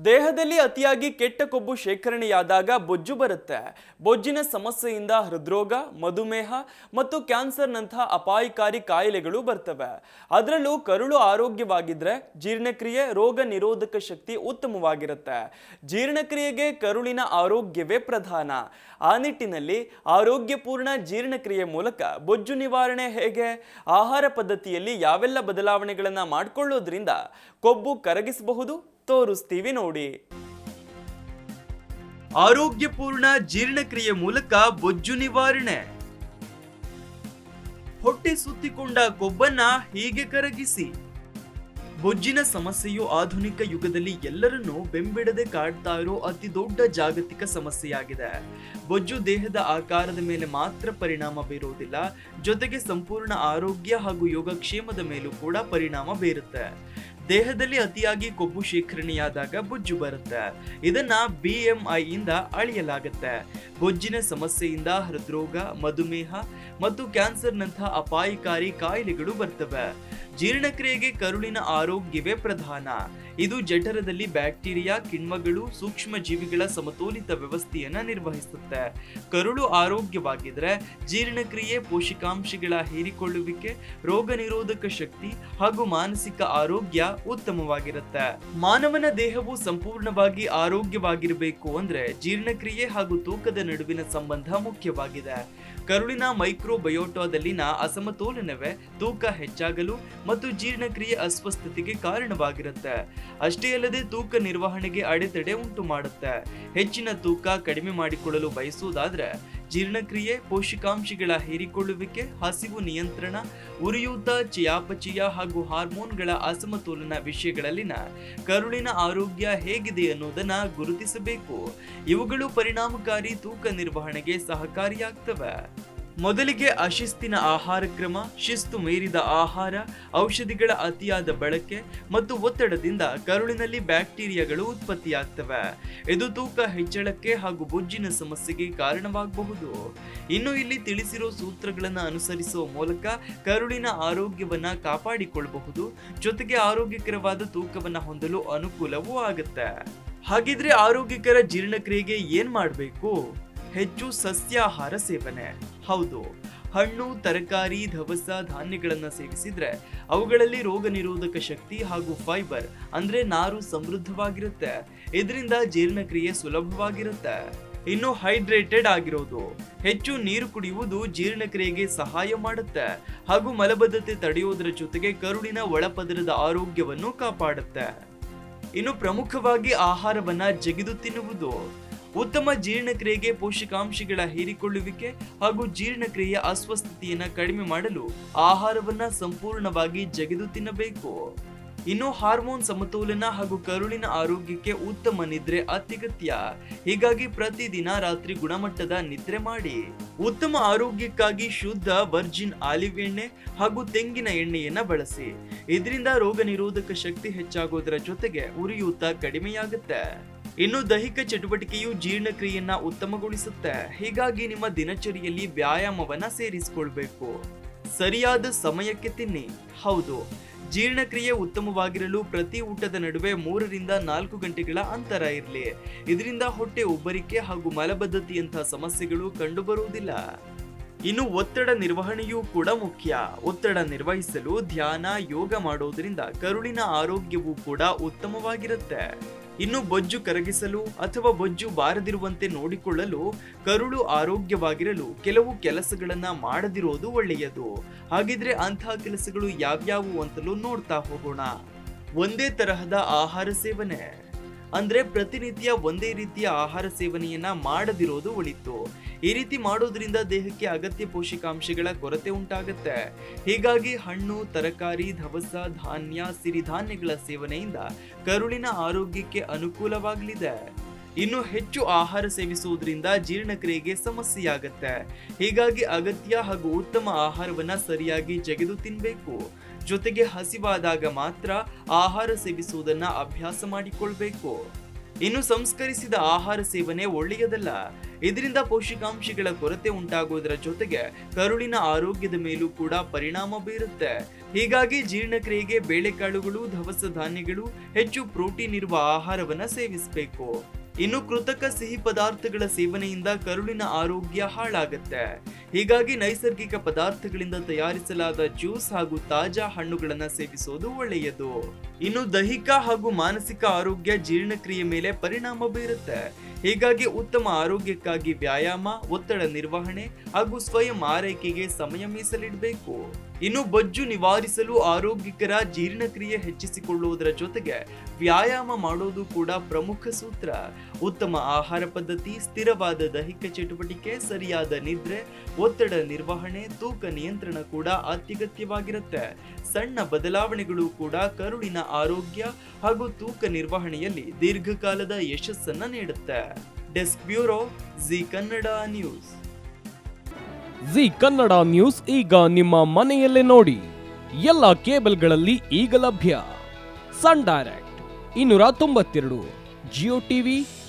ದೇಹದಲ್ಲಿ ಅತಿಯಾಗಿ ಕೆಟ್ಟ ಕೊಬ್ಬು ಶೇಖರಣೆಯಾದಾಗ ಬೊಜ್ಜು ಬರುತ್ತೆ. ಬೊಜ್ಜಿನ ಸಮಸ್ಯೆಯಿಂದ ಹೃದ್ರೋಗ, ಮಧುಮೇಹ ಮತ್ತು ಕ್ಯಾನ್ಸರ್ನಂತಹ ಅಪಾಯಕಾರಿ ಕಾಯಿಲೆಗಳು ಬರ್ತವೆ. ಅದರಲ್ಲೂ ಕರುಳು ಆರೋಗ್ಯವಾಗಿದ್ರೆ ಜೀರ್ಣಕ್ರಿಯೆ, ರೋಗ ನಿರೋಧಕ ಶಕ್ತಿ ಉತ್ತಮವಾಗಿರುತ್ತೆ. ಜೀರ್ಣಕ್ರಿಯೆಗೆ ಕರುಳಿನ ಆರೋಗ್ಯವೇ ಪ್ರಧಾನ. ಆ ನಿಟ್ಟಿನಲ್ಲಿ ಆರೋಗ್ಯಪೂರ್ಣ ಜೀರ್ಣಕ್ರಿಯೆ ಮೂಲಕ ಬೊಜ್ಜು ನಿವಾರಣೆ ಹೇಗೆ? ಆಹಾರ ಪದ್ಧತಿಯಲ್ಲಿ ಯಾವೆಲ್ಲ ಬದಲಾವಣೆಗಳನ್ನು ಮಾಡಿಕೊಳ್ಳೋದ್ರಿಂದ ಕೊಬ್ಬು ಕರಗಿಸಬಹುದು ತೋರಿಸ್ತೀವಿ ನೋಡಿ. ಆರೋಗ್ಯಪೂರ್ಣ ಜೀರ್ಣಕ್ರಿಯೆ ಮೂಲಕ ಬೊಜ್ಜು ನಿವಾರಣೆ. ಹೊಟ್ಟೆ ಸುತ್ತಿಕೊಂಡ ಕೊಬ್ಬನ್ನ ಹೀಗೆ ಕರಗಿಸಿ. ಬೊಜ್ಜಿನ ಸಮಸ್ಯೆಯು ಆಧುನಿಕ ಯುಗದಲ್ಲಿ ಎಲ್ಲರನ್ನೂ ಬೆಂಬಿಡದೆ ಕಾಡ್ತಾ ಇರೋ ಅತಿ ದೊಡ್ಡ ಜಾಗತಿಕ ಸಮಸ್ಯೆಯಾಗಿದೆ. ಬೊಜ್ಜು ದೇಹದ ಆಕಾರದ ಮೇಲೆ ಮಾತ್ರ ಪರಿಣಾಮ ಬೀರುವುದಿಲ್ಲ, ಜೊತೆಗೆ ಸಂಪೂರ್ಣ ಆರೋಗ್ಯ ಹಾಗೂ ಯೋಗಕ್ಷೇಮದ ಮೇಲೂ ಕೂಡ ಪರಿಣಾಮ ಬೀರುತ್ತೆ. ದೇಹದಲ್ಲಿ ಅತಿಯಾಗಿ ಕೊಬ್ಬು ಶೇಖರಣೆಯಾದಾಗ ಬೊಜ್ಜು ಬರುತ್ತೆ. ಇದನ್ನ ಬಿ ಎಂ ಇಂದ ಅಳೆಯಲಾಗುತ್ತೆ. ಬೊಜ್ಜಿನ ಸಮಸ್ಯೆಯಿಂದ ಹೃದ್ರೋಗ, ಮಧುಮೇಹ ಮತ್ತು ಕ್ಯಾನ್ಸರ್ನಂತಹ ಅಪಾಯಕಾರಿ ಕಾಯಿಲೆಗಳು ಬರ್ತವೆ. ಜೀರ್ಣಕ್ರಿಯೆಗೆ ಕರುಳಿನ ಆರೋಗ್ಯವೇ ಪ್ರಧಾನ. ಇದು ಜಠರದಲ್ಲಿ ಬ್ಯಾಕ್ಟೀರಿಯಾ, ಕಿಣ್ವಗಳು, ಸೂಕ್ಷ್ಮ ಜೀವಿಗಳ ಸಮತೋಲಿತ ವ್ಯವಸ್ಥೆಯನ್ನ ನಿರ್ವಹಿಸುತ್ತೆ. ಕರುಳು ಆರೋಗ್ಯವಾಗಿದ್ರೆ ಜೀರ್ಣಕ್ರಿಯೆ, ಪೋಷಕಾಂಶಗಳ ಹೀರಿಕೊಳ್ಳುವಿಕೆ, ರೋಗ ನಿರೋಧಕ ಶಕ್ತಿ ಹಾಗೂ ಮಾನಸಿಕ ಆರೋಗ್ಯ ಉತ್ತಮವಾಗಿರುತ್ತೆ. ಮಾನವನ ದೇಹವು ಸಂಪೂರ್ಣವಾಗಿ ಆರೋಗ್ಯವಾಗಿರಬೇಕು ಅಂದ್ರೆ ಜೀರ್ಣಕ್ರಿಯೆ ಹಾಗೂ ತೂಕದ ನಡುವಿನ ಸಂಬಂಧ ಮುಖ್ಯವಾಗಿದೆ. ಕರುಳಿನ ಮೈಕ್ರೋಬಯೋಟೋದಲ್ಲಿನ ಅಸಮತೋಲನವೇ ತೂಕ ಹೆಚ್ಚಾಗಲು ಮತ್ತು ಜೀರ್ಣಕ್ರಿಯೆ ಅಸ್ವಸ್ಥತೆಗೆ ಕಾರಣವಾಗಿರುತ್ತೆ. ಅಷ್ಟೇ ಅಲ್ಲದೆ ತೂಕ ನಿರ್ವಹಣೆಗೆ ಅಡೆತಡೆ ಉಂಟು ಮಾಡುತ್ತೆ. ಹೆಚ್ಚಿನ ತೂಕ ಕಡಿಮೆ ಮಾಡಿಕೊಳ್ಳಲು ಬಯಸುವುದಾದ್ರೆ ಜೀರ್ಣಕ್ರಿಯೆ, ಪೋಷಕಾಂಶಗಳ ಹೀರಿಕೊಳ್ಳುವಿಕೆ, ಹಸಿವು ನಿಯಂತ್ರಣ, ಉರಿಯೂತ, ಚಯಾಪಚಯ ಹಾಗೂ ಹಾರ್ಮೋನ್ಗಳ ಅಸಮತೋಲನ ವಿಷಯಗಳಲ್ಲಿನ ಕರುಳಿನ ಆರೋಗ್ಯ ಹೇಗಿದೆ ಅನ್ನೋದನ್ನ ಗುರುತಿಸಬೇಕು. ಇವುಗಳು ಪರಿಣಾಮಕಾರಿ ತೂಕ ನಿರ್ವಹಣೆಗೆ ಸಹಕಾರಿಯಾಗ್ತವೆ. ಮೊದಲಿಗೆ ಅಶಿಸ್ತಿನ ಆಹಾರ ಕ್ರಮ ಶಿಸ್ತು ಮೀರಿದ ಆಹಾರ, ಔಷಧಿಗಳ ಅತಿಯಾದ ಬಳಕೆ ಮತ್ತು ಒತ್ತಡದಿಂದ ಕರುಳಿನಲ್ಲಿ ಬ್ಯಾಕ್ಟೀರಿಯಾಗಳು ಉತ್ಪತ್ತಿಯಾಗ್ತವೆ. ಇದು ತೂಕ ಹೆಚ್ಚಳಕ್ಕೆ ಹಾಗೂ ಬೊಜ್ಜಿನ ಸಮಸ್ಯೆಗೆ ಕಾರಣವಾಗಬಹುದು. ಇನ್ನು ಇಲ್ಲಿ ತಿಳಿಸಿರೋ ಸೂತ್ರಗಳನ್ನು ಅನುಸರಿಸುವ ಮೂಲಕ ಕರುಳಿನ ಆರೋಗ್ಯವನ್ನ ಕಾಪಾಡಿಕೊಳ್ಳಬಹುದು, ಜೊತೆಗೆ ಆರೋಗ್ಯಕರವಾದ ತೂಕವನ್ನು ಹೊಂದಲು ಅನುಕೂಲವೂ ಆಗುತ್ತೆ. ಹಾಗಿದ್ರೆ ಆರೋಗ್ಯಕರ ಜೀರ್ಣಕ್ರಿಯೆಗೆ ಏನ್ ಮಾಡಬೇಕು? ಹೆಚ್ಚು ಸಸ್ಯಾಹಾರ ಸೇವನೆ. ಹೌದು, ಹಣ್ಣು, ತರಕಾರಿ, ದವಸ, ಧಾನ್ಯಗಳನ್ನು ಸೇವಿಸಿದ್ರೆ ಅವುಗಳಲ್ಲಿ ರೋಗ ನಿರೋಧಕ ಶಕ್ತಿ ಹಾಗೂ ಫೈಬರ್ ಅಂದ್ರೆ ನಾರು ಸಮೃದ್ಧವಾಗಿರುತ್ತೆ. ಇದರಿಂದ ಜೀರ್ಣಕ್ರಿಯೆ ಸುಲಭವಾಗಿರುತ್ತೆ. ಇನ್ನು ಹೈಡ್ರೇಟೆಡ್ ಆಗಿರೋದು. ಹೆಚ್ಚು ನೀರು ಕುಡಿಯುವುದು ಜೀರ್ಣಕ್ರಿಯೆಗೆ ಸಹಾಯ ಮಾಡುತ್ತೆ. ಹಾಗೂ ಮಲಬದ್ಧತೆ ತಡೆಯುವುದರ ಜೊತೆಗೆ ಕರುಳಿನ ಒಳಪದರದ ಆರೋಗ್ಯವನ್ನು ಕಾಪಾಡುತ್ತೆ. ಇನ್ನು ಪ್ರಮುಖವಾಗಿ ಆಹಾರವನ್ನ ಜಗಿದು ತಿನ್ನುವುದು. ಉತ್ತಮ ಜೀರ್ಣಕ್ರಿಯೆಗೆ ಪೋಷಕಾಂಶಗಳ ಹೀರಿಕೊಳ್ಳುವಿಕೆ ಹಾಗೂ ಜೀರ್ಣಕ್ರಿಯೆಯ ಅಸ್ವಸ್ಥತೆಯನ್ನು ಕಡಿಮೆ ಮಾಡಲು ಆಹಾರವನ್ನ ಸಂಪೂರ್ಣವಾಗಿ ಜಗಿದು ತಿನ್ನಬೇಕು. ಇನ್ನು ಹಾರ್ಮೋನ್ ಸಮತೋಲನ ಹಾಗೂ ಕರುಳಿನ ಆರೋಗ್ಯಕ್ಕೆ ಉತ್ತಮ ನಿದ್ರೆ ಅತ್ಯಗತ್ಯ. ಹೀಗಾಗಿ ಪ್ರತಿದಿನ ರಾತ್ರಿ ಗುಣಮಟ್ಟದ ನಿದ್ರೆ ಮಾಡಿ. ಉತ್ತಮ ಆರೋಗ್ಯಕ್ಕಾಗಿ ಶುದ್ಧ ವರ್ಜಿನ್ ಆಲಿವ್ ಎಣ್ಣೆ ಹಾಗೂ ತೆಂಗಿನ ಎಣ್ಣೆಯನ್ನ ಬಳಸಿ. ಇದರಿಂದ ರೋಗ ನಿರೋಧಕ ಶಕ್ತಿ ಹೆಚ್ಚಾಗೋದರ ಜೊತೆಗೆ ಉರಿಯೂತ ಕಡಿಮೆಯಾಗುತ್ತೆ. ಇನ್ನು ದೈಹಿಕ ಚಟುವಟಿಕೆಯು ಜೀರ್ಣಕ್ರಿಯೆಯನ್ನ ಉತ್ತಮಗೊಳಿಸುತ್ತೆ. ಹೀಗಾಗಿ ನಿಮ್ಮ ದಿನಚರಿಯಲ್ಲಿ ವ್ಯಾಯಾಮವನ್ನ ಸೇರಿಸಿಕೊಳ್ಬೇಕು. ಸರಿಯಾದ ಸಮಯಕ್ಕೆ ತಿನ್ನಿ. ಹೌದು. ಜೀರ್ಣಕ್ರಿಯೆ ಉತ್ತಮವಾಗಿರಲು ಪ್ರತಿ ಊಟದ ನಡುವೆ ಮೂರರಿಂದ ನಾಲ್ಕು ಗಂಟೆಗಳ ಅಂತರ ಇರಲಿ. ಇದರಿಂದ ಹೊಟ್ಟೆ ಉಬ್ಬರಿಕೆ ಹಾಗೂ ಮಲಬದ್ಧತೆಯಂತಹ ಸಮಸ್ಯೆಗಳು ಕಂಡುಬರುವುದಿಲ್ಲ. ಇನ್ನು ಒತ್ತಡ ನಿರ್ವಹಣೆಯೂ ಕೂಡ ಮುಖ್ಯ. ಒತ್ತಡ ನಿರ್ವಹಿಸಲು ಧ್ಯಾನ, ಯೋಗ ಮಾಡುವುದರಿಂದ ಕರುಳಿನ ಆರೋಗ್ಯವೂ ಕೂಡ ಉತ್ತಮವಾಗಿರುತ್ತೆ. ಇನ್ನು ಬೊಜ್ಜು ಕರಗಿಸಲು ಅಥವಾ ಬೊಜ್ಜು ಬಾರದಿರುವಂತೆ ನೋಡಿಕೊಳ್ಳಲು ಕರುಳು ಆರೋಗ್ಯವಾಗಿರಲು ಕೆಲವು ಕೆಲಸಗಳನ್ನ ಮಾಡದಿರೋದು ಒಳ್ಳೆಯದು. ಹಾಗಿದ್ರೆ ಅಂತಹ ಕೆಲಸಗಳು ಯಾವ್ಯಾವು ಅಂತಲೂ ನೋಡ್ತಾ ಹೋಗೋಣ. ಒಂದೇ ತರಹದ ಆಹಾರ ಸೇವನೆ. ಅಂದ್ರೆ ಪ್ರತಿನಿತ್ಯ ಒಂದೇ ರೀತಿಯ ಆಹಾರ ಸೇವನೆಯನ್ನ ಮಾಡದಿರೋದು ಒಳಿತು. ಈ ರೀತಿ ಮಾಡೋದ್ರಿಂದ ದೇಹಕ್ಕೆ ಅಗತ್ಯ ಪೋಷಕಾಂಶಗಳ ಕೊರತೆ ಉಂಟಾಗುತ್ತೆ. ಹೀಗಾಗಿ ಹಣ್ಣು, ತರಕಾರಿ ಧವಸ ಧಾನ್ಯ, ಸಿರಿಧಾನ್ಯಗಳ ಸೇವನೆಯಿಂದ ಕರುಳಿನ ಆರೋಗ್ಯಕ್ಕೆ ಅನುಕೂಲವಾಗಲಿದೆ. ಇನ್ನು ಹೆಚ್ಚು ಆಹಾರ ಸೇವಿಸುವುದರಿಂದ ಜೀರ್ಣಕ್ರಿಯೆಗೆ ಸಮಸ್ಯೆಯಾಗತ್ತೆ. ಹೀಗಾಗಿ ಅಗತ್ಯ ಹಾಗೂ ಉತ್ತಮ ಆಹಾರವನ್ನ ಸರಿಯಾಗಿ ಜಗೆದು ತಿನ್ಬೇಕು. ಜೊತೆಗೆ ಹಸಿವಾದಾಗ ಮಾತ್ರ ಆಹಾರ ಸೇವಿಸುವುದನ್ನ ಅಭ್ಯಾಸ ಮಾಡಿಕೊಳ್ಬೇಕು. ಇನ್ನು ಸಂಸ್ಕರಿಸಿದ ಆಹಾರ ಸೇವನೆ ಒಳ್ಳೆಯದಲ್ಲ. ಇದರಿಂದ ಪೋಷಕಾಂಶಗಳ ಕೊರತೆ ಉಂಟಾಗುವುದರ ಜೊತೆಗೆ ಕರುಳಿನ ಆರೋಗ್ಯದ ಮೇಲೂ ಕೂಡ ಪರಿಣಾಮ ಬೀರುತ್ತೆ. ಹೀಗಾಗಿ ಜೀರ್ಣಕ್ರಿಯೆಗೆ ಬೇಳೆಕಾಳುಗಳು, ದವಸ ಧಾನ್ಯಗಳು, ಹೆಚ್ಚು ಪ್ರೋಟೀನ್ ಇರುವ ಆಹಾರವನ್ನ ಸೇವಿಸಬೇಕು. ಇನ್ನು ಕೃತಕ ಸಿಹಿ ಪದಾರ್ಥಗಳ ಸೇವನೆಯಿಂದ ಕರುಳಿನ ಆರೋಗ್ಯ ಹಾಳಾಗತ್ತೆ. ಹೀಗಾಗಿ ನೈಸರ್ಗಿಕ ಪದಾರ್ಥಗಳಿಂದ ತಯಾರಿಸಲಾದ ಜ್ಯೂಸ್ ಹಾಗೂ ತಾಜಾ ಹಣ್ಣುಗಳನ್ನ ಸೇವಿಸೋದು ಒಳ್ಳೆಯದು. ಇನ್ನು ದೈಹಿಕ ಹಾಗೂ ಮಾನಸಿಕ ಆರೋಗ್ಯ ಜೀರ್ಣಕ್ರಿಯೆ ಮೇಲೆ ಪರಿಣಾಮ ಬೀರುತ್ತೆ. ಹೀಗಾಗಿ ಉತ್ತಮ ಆರೋಗ್ಯಕ್ಕಾಗಿ ವ್ಯಾಯಾಮ, ಒತ್ತಡ ನಿರ್ವಹಣೆ ಹಾಗೂ ಸ್ವಯಂ ಆರೈಕೆಗೆ ಸಮಯ ಮೀಸಲಿಡಬೇಕು. ಇನ್ನು ಬೊಜ್ಜು ನಿವಾರಿಸಲು ಆರೋಗ್ಯಕರ ಜೀರ್ಣಕ್ರಿಯೆ ಹೆಚ್ಚಿಸಿಕೊಳ್ಳುವುದರ ಜೊತೆಗೆ ವ್ಯಾಯಾಮ ಮಾಡೋದು ಕೂಡ ಪ್ರಮುಖ ಸೂತ್ರ. ಉತ್ತಮ ಆಹಾರ ಪದ್ಧತಿ, ಸ್ಥಿರವಾದ ದೈಹಿಕ ಚಟುವಟಿಕೆ, ಸರಿಯಾದ ನಿದ್ರೆ, ಒತ್ತಡ ನಿರ್ವಹಣೆ, ತೂಕ ನಿಯಂತ್ರಣ ಕೂಡ ಅತ್ಯಗತ್ಯವಾಗಿರುತ್ತೆ. ಸಣ್ಣ ಬದಲಾವಣೆಗಳು ಕೂಡ ಕರುಳಿನ ಆರೋಗ್ಯ ಹಾಗೂ ತೂಕ ನಿರ್ವಹಣೆಯಲ್ಲಿ ದೀರ್ಘಕಾಲದ ಯಶಸ್ಸನ್ನ ನೀಡುತ್ತೆ. Desk bureau, Zee Kannada news. Zee Kannada news ಈಗ ನಿಮ್ಮ ಮನೆಯಲ್ಲೇ ನೋಡಿ. ಎಲ್ಲ ಕೇಬಲ್ಗಳಲ್ಲಿ ಈಗ ಲಭ್ಯ. ಸನ್ ಡೈರೆಕ್ಟ್, ಇನ್ನೂರ ತೊಂಬತ್ತೆರಡು, ಜಿಯೋ ಟಿವಿ